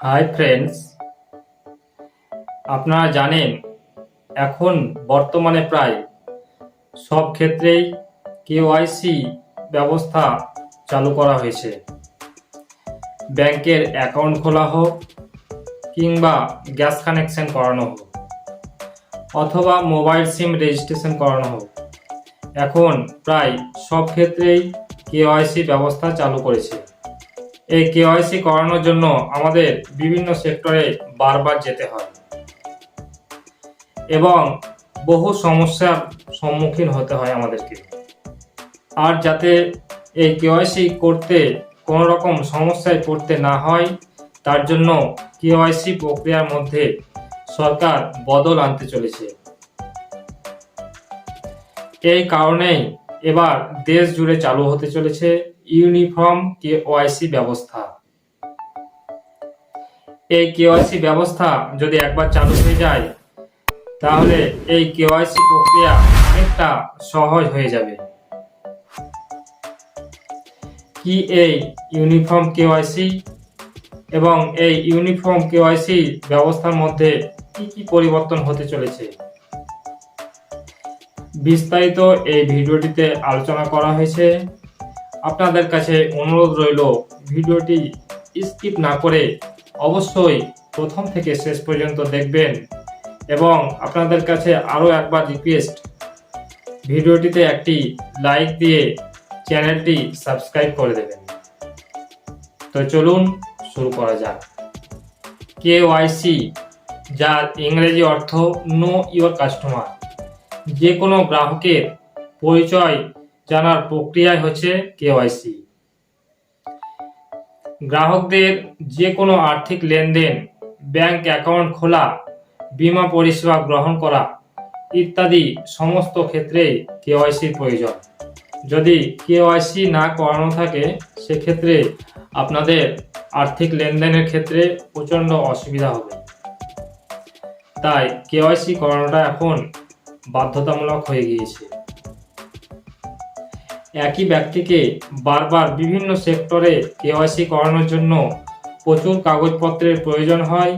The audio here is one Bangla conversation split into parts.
হাই ফ্রেন্ডস, আপনারা জানেন এখন বর্তমানে প্রায় সব ক্ষেত্রেই কেওয়াইসি ব্যবস্থা চালু করা হয়েছে। ব্যাংকের অ্যাকাউন্ট খোলা হোক কিংবা গ্যাস কানেকশন করানো হোক, অথবা মোবাইল সিম রেজিস্ট্রেশন করানো হোক, এখন প্রায় সব ক্ষেত্রেই কেওয়াইসি ব্যবস্থা চালু করেছে। এই কেওয়াইসি করানোর জন্য আমাদের বিভিন্ন সেক্টরে বারবার যেতে হয়। এবং বহু সমস্যার সম্মুখীন হতে হয় আমাদেরকে। আর যাতে এই কেওয়াইসি করতে কোনো রকম সমস্যায় পড়তে না হয়, তার জন্য কেওয়াইসি প্রক্রিয়ার মধ্যে সরকার বদল আনতে চলেছে। এই কারণেই এবার দেশ জুড়ে চালু হতে চলেছে ইউনিফর্ম কেওয়াইসি ব্যবস্থা। এই কেওয়াইসি ব্যবস্থা যদি একবার চালু হয়ে যায়, তাহলে এই কেওয়াইসি প্রক্রিয়া অনেকটা সহজ হয়ে যাবে। কি এই ইউনিফর্ম কেওয়াইসি এবং এই ইউনিফর্ম কেওয়াইসি ব্যবস্থার মধ্যে কি কি পরিবর্তন হতে চলেছে? বিস্তারিত এই ভিডিওটিতে আলোচনা করা হয়েছে। আপনাদের কাছে অনুরোধ রইল, ভিডিওটি স্কিপ না করে অবশ্যই প্রথম থেকে শেষ পর্যন্ত দেখবেন এবং আপনাদের কাছে আরও একবার রিকোয়েস্ট ভিডিওটিতে একটি লাইক দিয়ে চ্যানেলটি সাবস্ক্রাইব করে দেবেন। তো চলুন শুরু করা যাক। কেওয়াইসি যার ইংরেজি অর্থ নো ইওর কাস্টমার যে কোনো গ্রাহকের পরিচয় জানার প্রক্রিয়াই হচ্ছে কেওয়াইসি গ্রাহকদের যে কোনো আর্থিক লেনদেন, ব্যাংক অ্যাকাউন্ট খোলা, বিমা পরিষেবা গ্রহণ করা ইত্যাদি সমস্ত ক্ষেত্রে কেওয়াইসির প্রয়োজন। যদি কেওয়াইসি না করানো থাকে, সেক্ষেত্রে আপনাদের আর্থিক লেনদেনের ক্ষেত্রে প্রচণ্ড অসুবিধা হবে। তাই কেওয়াইসি করানোটা এখন বাধ্যতামূলক হয়ে গিয়েছে। একই ব্যক্তিকে বারবার বিভিন্ন সেক্টরে কেওয়াইসি করানোর জন্য প্রচুর কাগজপত্রের প্রয়োজন হয়,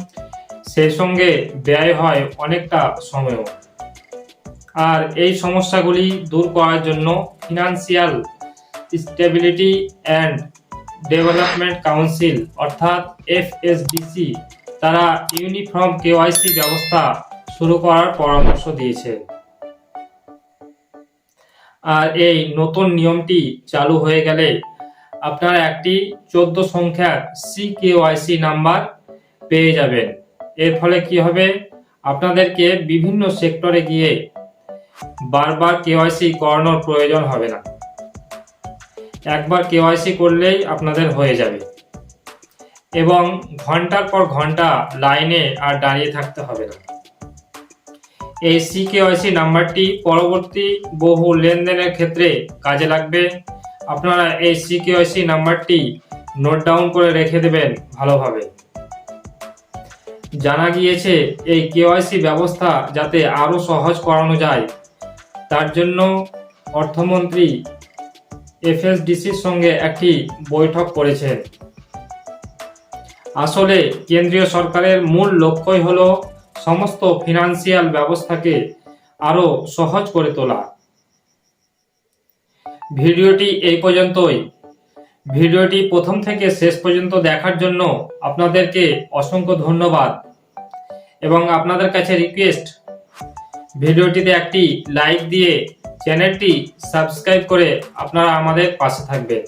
সেই সঙ্গে ব্যয় হয় অনেকটা সময়ও। আর এই সমস্যাগুলি দূর করার জন্য financial stability and development council অর্থাৎ এফএসডিসি তারা ইউনিফর্ম কেওয়াইসি ব্যবস্থা শুরু করার পরামর্শ দিয়েছে। আর এই নতুন নিয়মটি চালু হয়ে গেলে আপনারা একটি চোদ্দ সংখ্যার সি কেওয়াইসি নাম্বার পেয়ে যাবেন। এর ফলে কি হবে? আপনাদেরকে বিভিন্ন সেক্টরে গিয়ে বারবার কেওয়াইসি করানোর প্রয়োজন হবে না। একবার কেওয়াইসি করলেই আপনাদের হয়ে যাবে। এবং ঘণ্টার পর ঘণ্টা লাইনে আর দাঁড়িয়ে থাকতে হবে না। এই সিকেওয়াইসি নাম্বারটি পরবর্তী বহু লেনদেনের ক্ষেত্রে কাজে লাগবে। আপনারা এই সিকেওয়াইসি নাম্বারটি নোট ডাউন করে রেখে দেবেন ভালোভাবে। জানা গিয়েছে, এই কেওয়াইসি ব্যবস্থা যাতে আরও সহজ করানো যায়। তার জন্য অর্থমন্ত্রী এফএসডিসির সঙ্গে একটি বৈঠক করেছেন। আসলে কেন্দ্রীয় সরকারের মূল লক্ষ্যই হলো সমস্ত ফিনান্সিয়াল ব্যবস্থাকে আরও সহজ করে তোলা। ভিডিওটি এই পর্যন্তই। ভিডিওটি প্রথম থেকে শেষ পর্যন্ত দেখার জন্য আপনাদেরকে অসংখ্য ধন্যবাদ। এবং আপনাদের কাছে রিকোয়েস্ট ভিডিওটিতে একটি লাইক দিয়ে চ্যানেলটি সাবস্ক্রাইব করে আপনারা আমাদের পাশে থাকবেন।